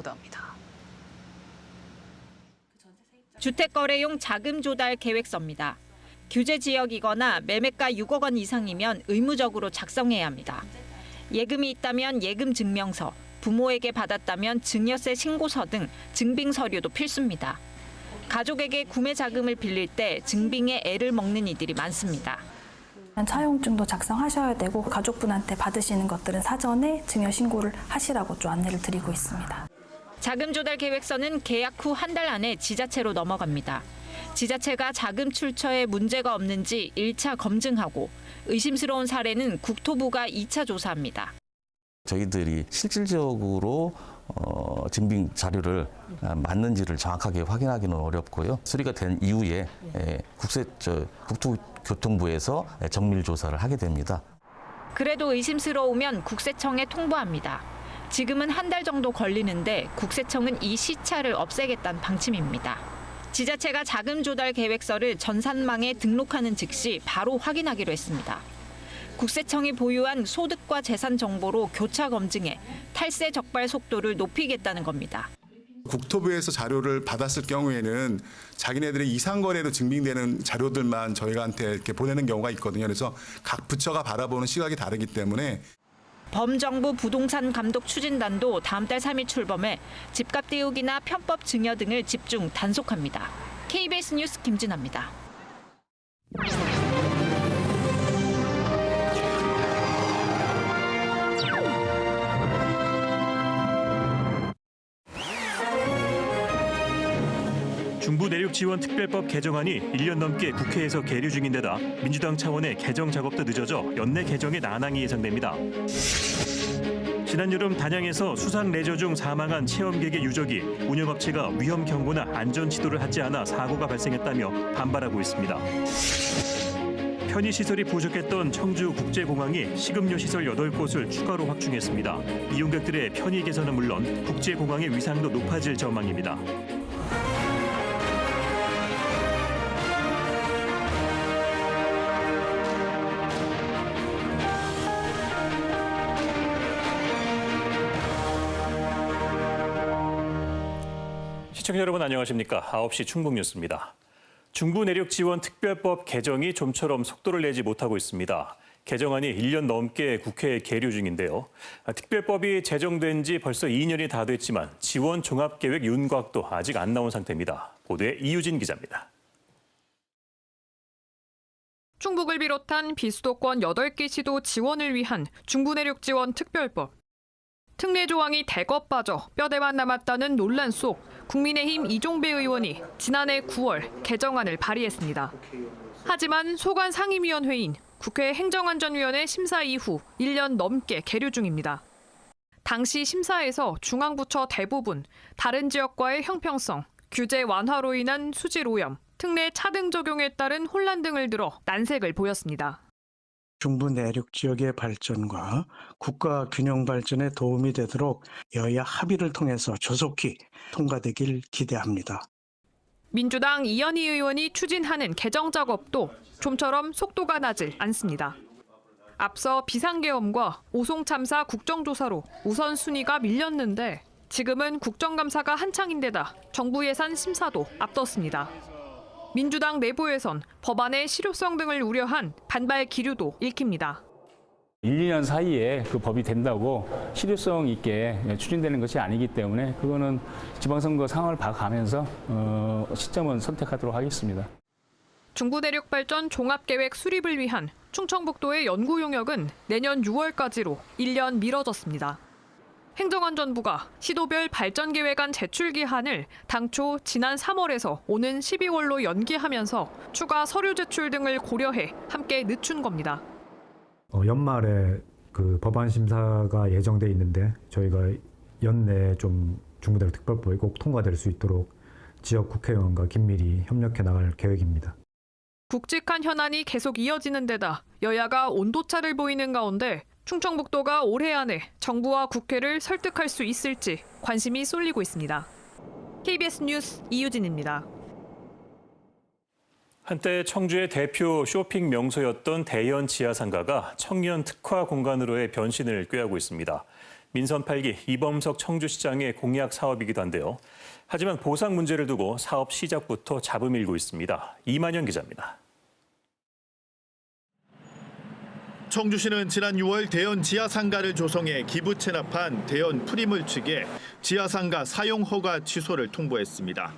보도합니다. 주택거래용 자금 조달 계획서입니다. 규제 지역이거나 매매가 6억 원 이상이면 의무적으로 작성해야 합니다. 예금이 있다면 예금 증명서, 부모에게 받았다면 증여세 신고서 등 증빙 서류도 필수입니다. 가족에게 구매 자금을 빌릴 때 증빙에 애를 먹는 이들이 많습니다. 차용증도 작성하셔야 되고 가족분한테 받으시는 것들은 사전에 증여 신고를 하시라고 좀 안내를 드리고 있습니다. 자금 조달 계획서는 계약 후 한 달 안에 지자체로 넘어갑니다. 지자체가 자금 출처에 문제가 없는지 1차 검증하고 의심스러운 사례는 국토부가 2차 조사합니다. 저희들이 실질적으로 어, 증빙 자료를 아, 맞는지를 정확하게 확인하기는 어렵고요. 수리가 된 이후에 에, 국세 저, 국토교통부에서 정밀 조사를 하게 됩니다. 그래도 의심스러우면 국세청에 통보합니다. 지금은 한 달 정도 걸리는데 국세청은 이 시차를 없애겠다는 방침입니다. 지자체가 자금 조달 계획서를 전산망에 등록하는 즉시 바로 확인하기로 했습니다. 국세청이 보유한 소득과 재산 정보로 교차 검증해 탈세 적발 속도를 높이겠다는 겁니다. 국토부에서 자료를 받았을 경우에는 자기네들의 이상 거래로 증빙되는 자료들만 저희가한테 이렇게 보내는 경우가 있거든요. 그래서 각 부처가 바라보는 시각이 다르기 때문에 범정부 부동산 감독 추진단도 다음 달 3일 출범해 집값 띄우기나 편법 증여 등을 집중 단속합니다. KBS 뉴스 김진아입니다. 중부 내륙 지원 특별법 개정안이 1년 넘게 국회에서 계류 중인 데다 민주당 차원의 개정 작업도 늦어져 연내 개정에 난항이 예상됩니다. 지난 여름 단양에서 수상 레저 중 사망한 체험객의 유족이 운영업체가 위험 경고나 안전 지도를 하지 않아 사고가 발생했다며 반발하고 있습니다. 편의 시설이 부족했던 청주 국제공항이 식음료 시설 8곳을 추가로 확충했습니다. 이용객들의 편의 개선은 물론 국제공항의 위상도 높아질 전망입니다. 시청자 여러분 안녕하십니까? 9시 충북 뉴스입니다. 중부 내륙 지원 특별법 개정이 좀처럼 속도를 내지 못하고 있습니다. 개정안이 1년 넘게 국회에 계류 중인데요. 특별법이 제정된 지 벌써 2년이 다 됐지만 지원 종합계획 윤곽도 아직 안 나온 상태입니다. 보도에 이유진 기자입니다. 충북을 비롯한 비수도권 8개 시도 지원을 위한 중부 내륙 지원 특별법. 특례 조항이 대거 빠져 뼈대만 남았다는 논란 속 국민의힘 이종배 의원이 지난해 9월 개정안을 발의했습니다. 하지만 소관 상임위원회인 국회 행정안전위원회 심사 이후 1년 넘게 계류 중입니다. 당시 심사에서 중앙부처 대부분 다른 지역과의 형평성, 규제 완화로 인한 수질 오염, 특례 차등 적용에 따른 혼란 등을 들어 난색을 보였습니다. 중부 내륙 지역의 발전과 국가 균형 발전에 도움이 되도록 여야 합의를 통해서 조속히 통과되길 기대합니다. 민주당 이현희 의원이 추진하는 개정 작업도 좀처럼 속도가 나질 않습니다. 앞서 비상계엄과 오송 참사 국정조사로 우선순위가 밀렸는데 지금은 국정감사가 한창인데다 정부 예산 심사도 앞뒀습니다. 민주당 내부에선 법안의 실효성 등을 우려한 반발 기류도 읽힙니다. 1, 2년 사이에 그 법이 된다고 실효성 있게 추진되는 것이 아니기 때문에 그거는 지방선거 상황을 봐가면서 어, 시점은 선택하도록 하겠습니다. 중부 내륙 발전 종합계획 수립을 위한 충청북도의 연구 용역은 내년 6월까지로 1년 미뤄졌습니다. 행정안전부가 시도별 발전 계획안 제출 기한을 당초 지난 3월에서 오는 12월로 연기하면서 추가 서류 제출 등을 고려해 함께 늦춘 겁니다. 어, 연말에 그 법안 심사가 예정돼 있는데 저희가 연내에 좀 중부대로 특별법이 꼭 통과될 수 있도록 지역 국회의원과 긴밀히 협력해 나갈 계획입니다. 굵직한 현안이 계속 이어지는 데다 여야가 온도차를 보이는 가운데 충청북도가 올해 안에 정부와 국회를 설득할 수 있을지 관심이 쏠리고 있습니다. KBS 뉴스 이유진입니다. 한때 청주의 대표 쇼핑 명소였던 대연 지하상가가 청년 특화 공간으로의 변신을 꾀하고 있습니다. 민선 8기 이범석 청주시장의 공약 사업이기도 한데요. 하지만 보상 문제를 두고 사업 시작부터 잡음 일고 있습니다. 이만현 기자입니다. 청주시는 지난 6월 대연 지하상가를 조성해 기부 체납한 대연 프리물 측에 지하상가 사용 허가 취소를 통보했습니다.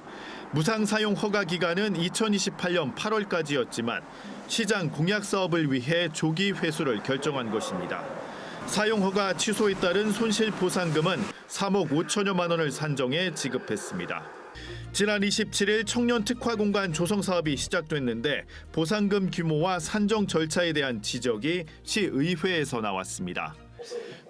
무상 사용 허가 기간은 2028년 8월까지였지만 시장 공약 사업을 위해 조기 회수를 결정한 것입니다. 사용 허가 취소에 따른 손실 보상금은 3억 5천여만 원을 산정해 지급했습니다. 지난 27일 청년 특화 공간 조성 사업이 시작됐는데 보상금 규모와 산정 절차에 대한 지적이 시의회에서 나왔습니다.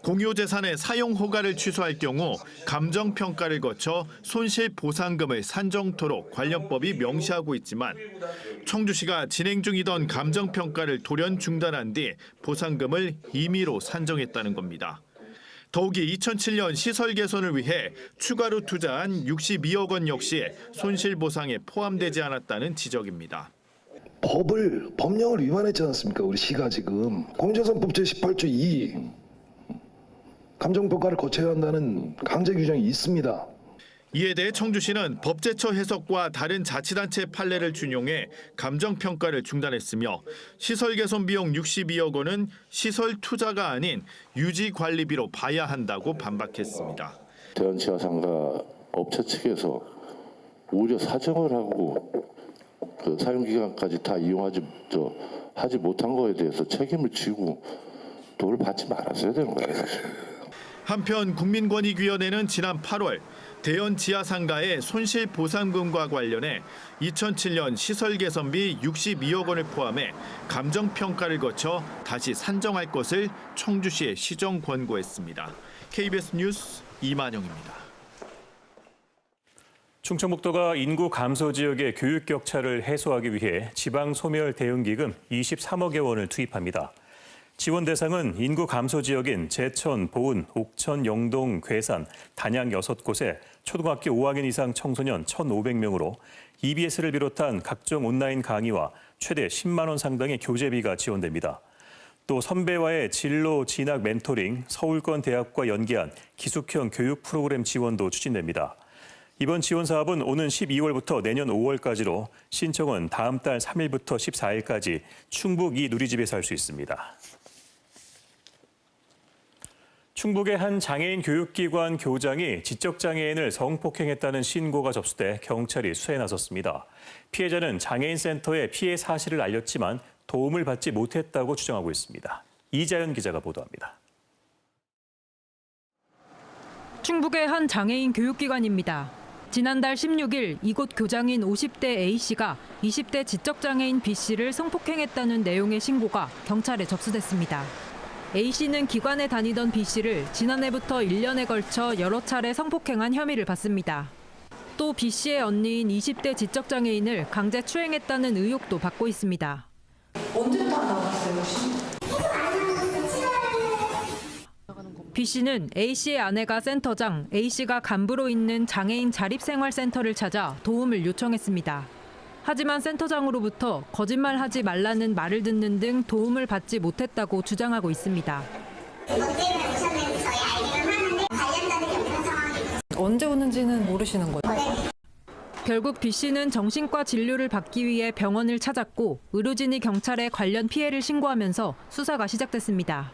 공유 재산의 사용 허가를 취소할 경우 감정 평가를 거쳐 손실 보상금을 산정토록 관련법이 명시하고 있지만 청주시가 진행 중이던 감정 평가를 돌연 중단한 뒤 보상금을 임의로 산정했다는 겁니다. 더욱이 2007년 시설 개선을 위해 추가로 투자한 62억 원 역시 손실 보상에 포함되지 않았다는 지적입니다. 법을 법령을 위반했지 않습니까? 우리 시가 지금 공정성법 제 18조 2 감정평가를 거쳐야 한다는 강제 규정이 있습니다. 이에 대해 청주시는 법제처 해석과 다른 자치단체 판례를 준용해 감정 평가를 중단했으며 시설 개선 비용 62억 원은 시설 투자가 아닌 유지 관리비로 봐야 한다고 반박했습니다. 대한지하상가 업체 측에서 오히려 사정을 하고 그 사용 기간까지 다 이용하지 저 하지 못한 거에 대해서 책임을 지고 돈을 받지 말았어야 되는 거예요, 사실. 한편 국민권익위원회는 지난 8월 대연 지하 상가의 손실 보상금과 관련해 2007년 시설 개선비 62억 원을 포함해 감정 평가를 거쳐 다시 산정할 것을 청주시에 시정 권고했습니다. KBS 뉴스 이만영입니다. 충청북도가 인구 감소 지역의 교육 격차를 해소하기 위해 지방 소멸 대응 기금 23억여 원을 투입합니다. 지원 대상은 인구 감소 지역인 제천, 보은, 옥천, 영동, 괴산, 단양 6곳에 초등학교 5학년 이상 청소년 1,500명으로 EBS를 비롯한 각종 온라인 강의와 최대 10만 원 상당의 교재비가 지원됩니다. 또 선배와의 진로 진학 멘토링, 서울권 대학과 연계한 기숙형 교육 프로그램 지원도 추진됩니다. 이번 지원 사업은 오는 12월부터 내년 5월까지로 신청은 다음 달 3일부터 14일까지 충북 이 누리집에서 할 수 있습니다. 충북의 한 장애인 교육기관 교장이 지적장애인을 성폭행했다는 신고가 접수돼 경찰이 수사에 나섰습니다. 피해자는 장애인 센터에 피해 사실을 알렸지만 도움을 받지 못했다고 주장하고 있습니다. 이자연 기자가 보도합니다. 충북의 한 장애인 교육기관입니다. 지난달 16일 이곳 교장인 50대 A씨가 20대 지적장애인 B씨를 성폭행했다는 내용의 신고가 경찰에 접수됐습니다. A씨는 기관에 다니던 B씨를 지난해부터 1년에 걸쳐 여러 차례 성폭행한 혐의를 받습니다. 또 B씨의 언니인 20대 지적장애인을 강제 추행했다는 의혹도 받고 있습니다. B씨는 A씨의 아내가 센터장, A씨가 간부로 있는 장애인 자립생활센터를 찾아 도움을 요청했습니다. 하지만 센터장으로부터 거짓말하지 말라는 말을 듣는 등 도움을 받지 못했다고 주장하고 있습니다. 언제 오는지는 모르시는 거예요? 결국 B씨는 정신과 진료를 받기 위해 병원을 찾았고 의료진이 경찰에 관련 피해를 신고하면서 수사가 시작됐습니다.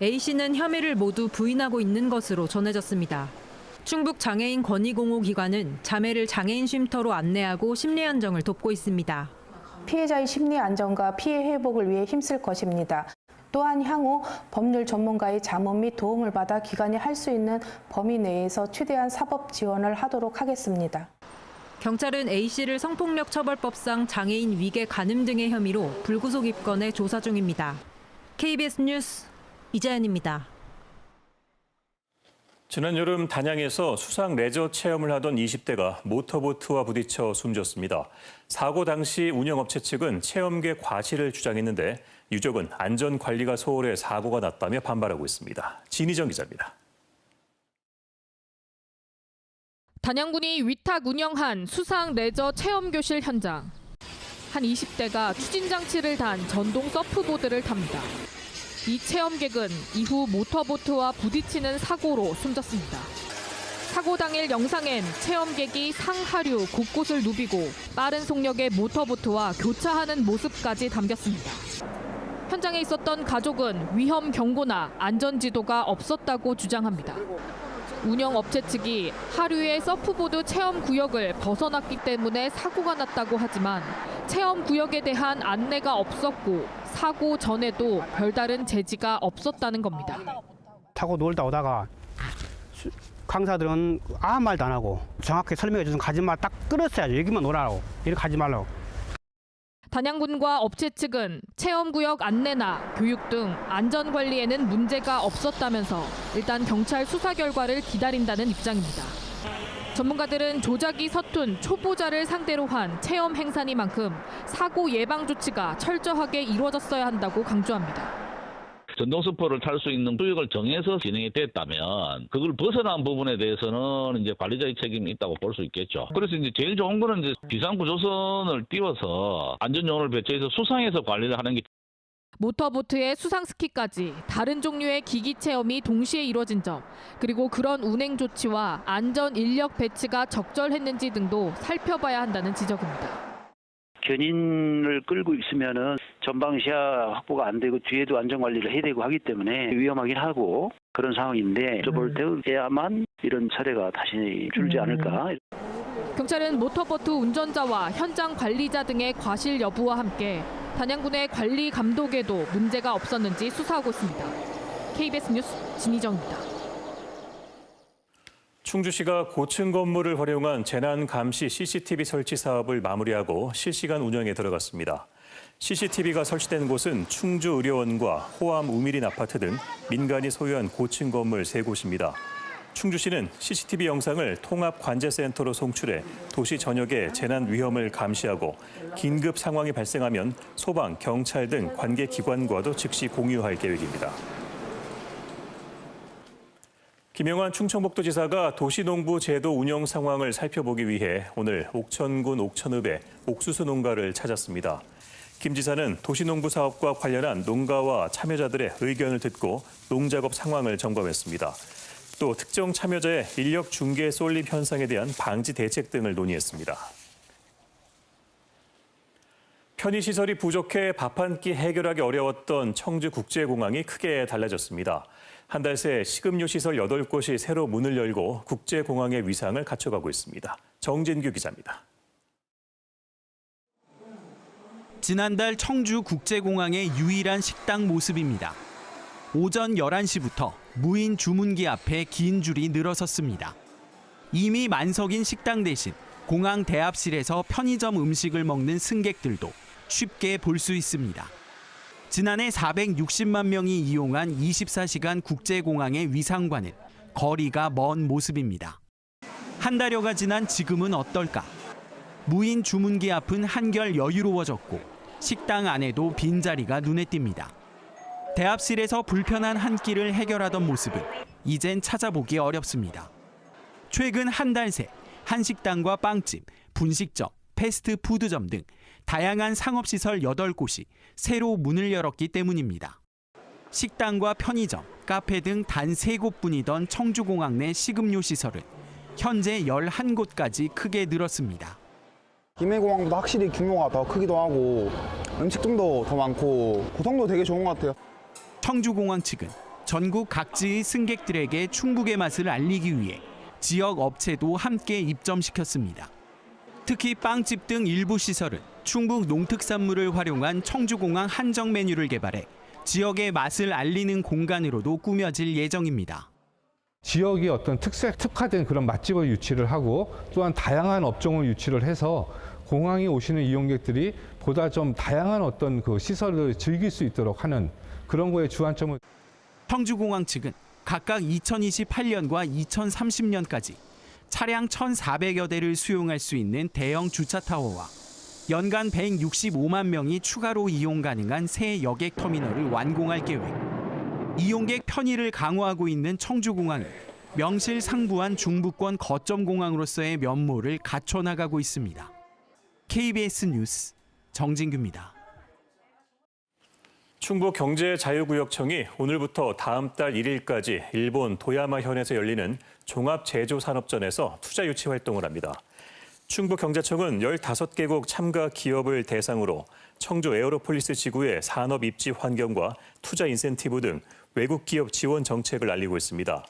A씨는 혐의를 모두 부인하고 있는 것으로 전해졌습니다. 충북 장애인 권익공호 기관은 자매를 장애인 쉼터로 안내하고 심리 안정을 돕고 있습니다. 피해자의 심리 안정과 피해 회복을 위해 힘쓸 것입니다. 또한 향후 법률 전문가의 자문 및 도움을 받아 기관이 할 수 있는 범위 내에서 최대한 사법 지원을 하도록 하겠습니다. 경찰은 A씨를 성폭력 처벌법상 장애인 위계 간음 등의 혐의로 불구속 입건해 조사 중입니다. KBS 뉴스 이자연입니다. 지난 여름 단양에서 수상 레저 체험을 하던 20대가 모터보트와 부딪혀 숨졌습니다. 사고 당시 운영업체 측은 체험계 과실을 주장했는데 유족은 안전관리가 소홀해 사고가 났다며 반발하고 있습니다. 진희정 기자입니다. 단양군이 위탁 운영한 수상 레저 체험 교실 현장. 한 20대가 추진 장치를 단 전동 서프보드를 탑니다. 이 체험객은 이후 모터보트와 부딪히는 사고로 숨졌습니다. 사고 당일 영상엔 체험객이 상하류 곳곳을 누비고 빠른 속력의 모터보트와 교차하는 모습까지 담겼습니다. 현장에 있었던 가족은 위험 경고나 안전 지도가 없었다고 주장합니다. 운영 업체 측이 하류의 서프보드 체험 구역을 벗어났기 때문에 사고가 났다고 하지만 체험 구역에 대한 안내가 없었고 사고 전에도 별다른 제지가 없었다는 겁니다. 타고 놀다 오다가 수- 강사들은 아무 말도 안 하고 정확히 설명해 주는 가지 마딱 끊었어야죠. 여기만 놀아라고. 이렇게 가지 말라고. 단양군과 업체 측은 체험구역 안내나 교육 등 안전 관리에는 문제가 없었다면서 일단 경찰 수사 결과를 기다린다는 입장입니다. 전문가들은 조작이 서툰 초보자를 상대로 한 체험 행사니만큼 사고 예방 조치가 철저하게 이루어졌어야 한다고 강조합니다. 전동스포를 탈 수 있는 구역을 정해서 진행이 됐다면 그걸 벗어난 부분에 대해서는 이제 관리자의 책임이 있다고 볼 수 있겠죠. 그래서 이제 제일 좋은 거는 이제 비상구조선을 띄워서 안전요원을 배치해서 수상해서 관리를 하는 게 모터보트의 수상 스키까지 다른 종류의 기기 체험이 동시에 이루어진 점, 그리고 그런 운행 조치와 안전 인력 배치가 적절했는지 등도 살펴봐야 한다는 지적입니다. 견인을 끌고 있으면은 전방 시야 확보가 안 되고 뒤에도 안전 관리를 해야 되고 하기 때문에 위험하긴 하고 그런 상황인데 저볼 때야만 이런 차례가 다시 줄지 않을까. 경찰은 모터보트 운전자와 현장 관리자 등의 과실 여부와 함께 단양군의 관리 감독에도 문제가 없었는지 수사하고 있습니다. KBS 뉴스 진희정입니다. 충주시가 고층 건물을 활용한 재난 감시 CCTV 설치 사업을 마무리하고 실시간 운영에 들어갔습니다. CCTV가 설치된 곳은 충주의료원과 호암 우미린 아파트 등 민간이 소유한 고층 건물 세 곳입니다. 충주시는 CCTV 영상을 통합관제센터로 송출해 도시 전역의 재난 위험을 감시하고 긴급 상황이 발생하면 소방, 경찰 등 관계 기관과도 즉시 공유할 계획입니다. 김영환 충청북도지사가 도시농부 제도 운영 상황을 살펴보기 위해 오늘 옥천군 옥천읍의 옥수수 농가를 찾았습니다. 김 지사는 도시농부 사업과 관련한 농가와 참여자들의 의견을 듣고 농작업 상황을 점검했습니다. 또 특정 참여자의 인력 중개 쏠림 현상에 대한 방지 대책 등을 논의했습니다. 편의시설이 부족해 밥 한 끼 해결하기 어려웠던 청주국제공항이 크게 달라졌습니다. 한 달 새 식음료 시설 8곳이 새로 문을 열고 국제공항의 위상을 갖춰가고 있습니다. 정진규 기자입니다. 지난달 청주 국제공항의 유일한 식당 모습입니다. 오전 11시부터 무인 주문기 앞에 긴 줄이 늘어섰습니다. 이미 만석인 식당 대신 공항 대합실에서 편의점 음식을 먹는 승객들도 쉽게 볼 수 있습니다. 지난해 460만 명이 이용한 24시간 국제공항의 위상과는 거리가 먼 모습입니다. 한 달여가 지난 지금은 어떨까? 무인 주문기 앞은 한결 여유로워졌고 식당 안에도 빈자리가 눈에 띕니다. 대합실에서 불편한 한 끼를 해결하던 모습은 이젠 찾아보기 어렵습니다. 최근 한 달 새 한식당과 빵집, 분식점, 패스트푸드점 등 다양한 상업시설 8곳이 새로 문을 열었기 때문입니다. 식당과 편의점, 카페 등 단 3곳뿐이던 청주공항 내 식음료 시설은 현재 11곳까지 크게 늘었습니다. 김해공항도 확실히 규모가 더 크기도 하고 음식점도 더 많고 고성도 되게 좋은 것 같아요. 청주공항 측은 전국 각지의 승객들에게 충북의 맛을 알리기 위해 지역 업체도 함께 입점시켰습니다. 특히 빵집 등 일부 시설은 충북 농특산물을 활용한 청주공항 한정 메뉴를 개발해 지역의 맛을 알리는 공간으로도 꾸며질 예정입니다. 지역이 어떤 특색, 특화된 그런 맛집을 유치를 하고 또한 다양한 업종을 유치를 해서 공항에 오시는 이용객들이 보다 좀 다양한 어떤 그 시설을 즐길 수 있도록 하는 그런 거에 주안점을 청주공항 측은 각각 2028년과 2030년까지 차량 1,400여 대를 수용할 수 있는 대형 주차 타워와 연간 165만 명이 추가로 이용 가능한 새 여객 터미널을 완공할 계획. 이용객 편의를 강화하고 있는 청주공항은 명실상부한 중부권 거점 공항으로서의 면모를 갖춰 나가고 있습니다. KBS 뉴스 정진규입니다. 충북 경제자유구역청이 오늘부터 다음 달 1일까지 일본 도야마현에서 열리는 종합제조산업전에서 투자 유치 활동을 합니다. 충북경제청은 15개국 참가 기업을 대상으로 청주 에어로폴리스 지구의 산업 입지 환경과 투자 인센티브 등 외국 기업 지원 정책을 알리고 있습니다.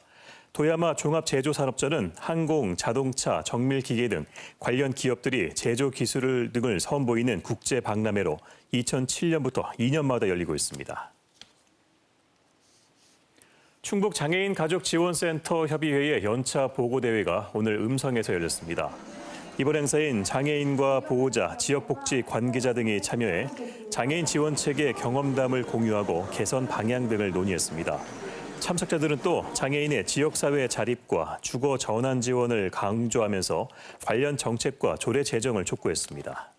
도야마 종합제조산업전은 항공, 자동차, 정밀기계 등 관련 기업들이 제조 기술 등을 선보이는 국제 박람회로 2007년부터 2년마다 열리고 있습니다. 충북 장애인 가족 지원센터 협의회의 연차 보고 대회가 오늘 음성에서 열렸습니다. 이번 행사인 장애인과 보호자, 지역복지 관계자 등이 참여해 장애인 지원책의 경험담을 공유하고 개선 방향 등을 논의했습니다. 참석자들은 또 장애인의 지역사회 자립과 주거 전환 지원을 강조하면서 관련 정책과 조례 제정을 촉구했습니다.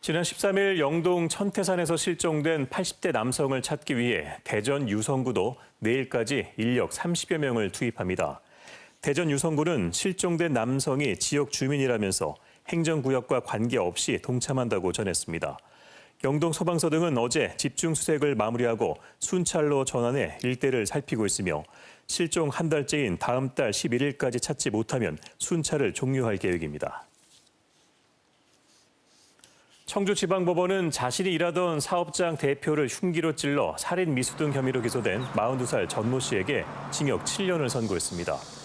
지난 13일 영동 천태산에서 실종된 80대 남성을 찾기 위해 대전 유성구도 내일까지 인력 30여 명을 투입합니다. 대전 유성구는 실종된 남성이 지역 주민이라면서 행정구역과 관계없이 동참한다고 전했습니다. 영동 소방서 등은 어제 집중 수색을 마무리하고 순찰로 전환해 일대를 살피고 있으며 실종 한 달째인 다음 달 11일까지 찾지 못하면 순찰을 종료할 계획입니다. 청주지방법원은 자신이 일하던 사업장 대표를 흉기로 찔러 살인 미수 등 혐의로 기소된 42살 전모 씨에게 징역 7년을 선고했습니다.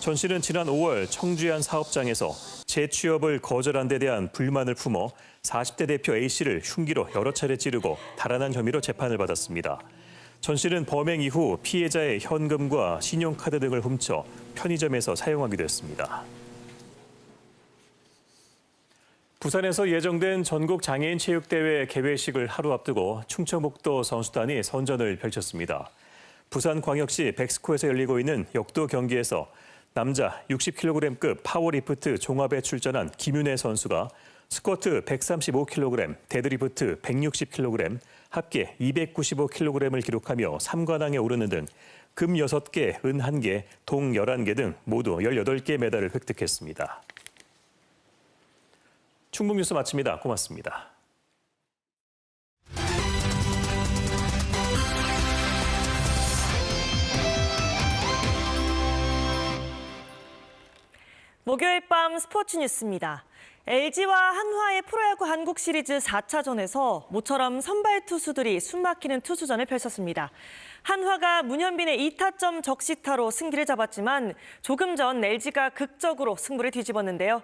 전 씨는 지난 5월 청주의 한 사업장에서 재취업을 거절한 데 대한 불만을 품어 40대 대표 A 씨를 흉기로 여러 차례 찌르고 달아난 혐의로 재판을 받았습니다. 전 씨는 범행 이후 피해자의 현금과 신용카드 등을 훔쳐 편의점에서 사용하기도 했습니다. 부산에서 예정된 전국 장애인 체육대회 개회식을 하루 앞두고 충청북도 선수단이 선전을 펼쳤습니다. 부산광역시 백스코에서 열리고 있는 역도 경기에서 남자 60kg급 파워리프트 종합에 출전한 김윤혜 선수가 스쿼트 135kg, 데드리프트 160kg, 합계 295kg을 기록하며 3관왕에 오르는 등 금 6개, 은 1개, 동 11개 등 모두 18개 메달을 획득했습니다. 충북 뉴스 마칩니다. 고맙습니다. 목요일 밤 스포츠 뉴스입니다. LG와 한화의 프로야구 한국 시리즈 4차전에서 모처럼 선발 투수들이 숨막히는 투수전을 펼쳤습니다. 한화가 문현빈의 2타점 적시타로 승기를 잡았지만 조금 전 LG가 극적으로 승부를 뒤집었는데요.